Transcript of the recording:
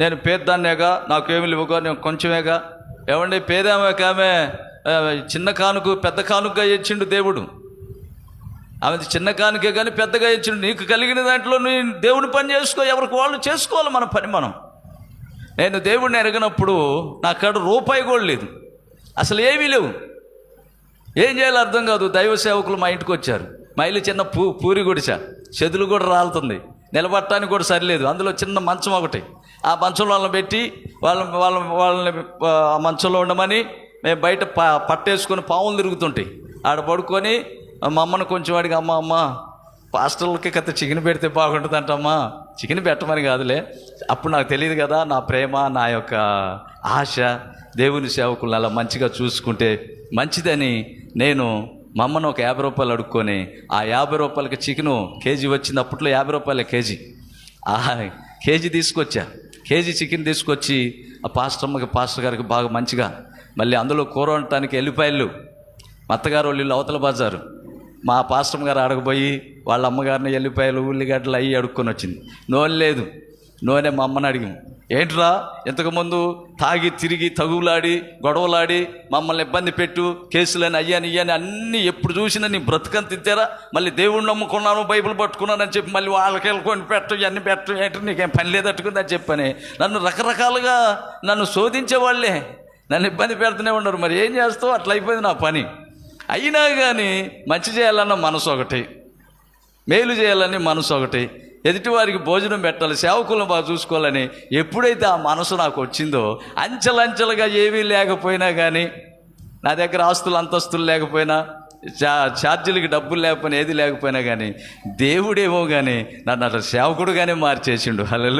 నేను పేద్దాన్నేగా నాకేమి లేవుగా నేను కొంచెమేగా. ఏమండి పేదామే ఆమె చిన్న కానుక పెద్ద కానుకగా ఇచ్చిండు దేవుడు. ఆమె చిన్న కానుకే కానీ పెద్దగా ఇచ్చిండు. నీకు కలిగిన దాంట్లో నీ దేవుని పని చేసుకో ఎవరికి వాళ్ళు చేసుకోవాలి మన పని మనం. నేను దేవుడిని ఎరగనప్పుడు నా కాడ రూపాయి కూడా లేదు. అసలు ఏమీ లేవు. ఏం చేయాలో అర్థం కాదు. దైవ సేవకులు మా ఇంటికి వచ్చారు. మా ఇల్లు చిన్న పూ పూరి గుడిస. చెదులు కూడా రాలుతుంది. నిలబట్టడానికి కూడా సరిలేదు. అందులో చిన్న మంచం ఒకటి. ఆ మంచంలో వాళ్ళని పెట్టి వాళ్ళ వాళ్ళ వాళ్ళని ఆ మంచంలో ఉండమని మేము బయట ప పట్టేసుకొని పావులు తిరుగుతుంటాయి. ఆడ పడుకొని మా అమ్మను కొంచెం అడిగి అమ్మ అమ్మ పాస్టర్లకి కథ చికెన్ పెడితే బాగుంటుంది అంటమ్మా చికెన్ పెట్టమని కాదులే. అప్పుడు నాకు తెలియదు కదా నా ప్రేమ నా యొక్క ఆశ దేవుని సేవకులను అలా మంచిగా చూసుకుంటే మంచిదని నేను మా అమ్మను ఒక యాభై రూపాయలు అడుక్కొని ఆ యాభై రూపాయలకి చికెను కేజీ వచ్చింది అప్పట్లో యాభై రూపాయల కేజీ. ఆ కేజీ తీసుకొచ్చా. కేజీ చికెన్ తీసుకొచ్చి ఆ పాస్టర్ అమ్మకి పాస్టర్ గారికి బాగా మంచిగా మళ్ళీ అందులో కూర వండటానికి ఎల్లిపాయలు. మా అత్తగారు వాళ్ళు అవతల బజారు. మా పాస్టమ్ గారు అడగబోయి వాళ్ళ అమ్మగారిని ఎల్లిపాయలు ఉల్లిగడ్డలు అవి అడుక్కొని వచ్చింది. నోళ్ళు లేదు. నూనె మా అమ్మని అడిగాం. ఏంట్రా? ఇంతకుముందు తాగి తిరిగి తగువులాడి గొడవలాడి మమ్మల్ని ఇబ్బంది పెట్టు కేసులని అయ్యాని ఇయ్యాని అన్నీ ఎప్పుడు చూసినా నీ బ్రతుకని తిద్దారా మళ్ళీ దేవుణ్ణి నమ్ముకున్నాను బైబిల్ పట్టుకున్నానని చెప్పి మళ్ళీ వాళ్ళకి వెళ్ళుకొని పెట్టు ఇవన్నీ పెట్టు ఏంటో నీకేం పని లేదట్టుకుందని చెప్పని నన్ను రకరకాలుగా నన్ను శోధించేవాళ్ళే నన్ను ఇబ్బంది పెడుతూనే ఉన్నారు. మరి ఏం చేస్తావు? అట్లా అయిపోయింది నా పని. అయినా కానీ మంచి చేయాలన్న మనసు ఒకటి మేలు చేయాలని మనసు ఒకటి ఎదుటివారికి భోజనం పెట్టాలి సేవకులను బాగా చూసుకోవాలని ఎప్పుడైతే ఆ మనసు నాకు వచ్చిందో అంచెలంచెలుగా ఏమీ లేకపోయినా కానీ నా దగ్గర ఆస్తులు అంతస్తులు లేకపోయినా చా ఛార్జీలకి డబ్బులు లేకపోయినా ఏది లేకపోయినా కానీ దేవుడేమో కానీ నన్ను అట్లా సేవకుడుగానే మార్చేసిండు. హలో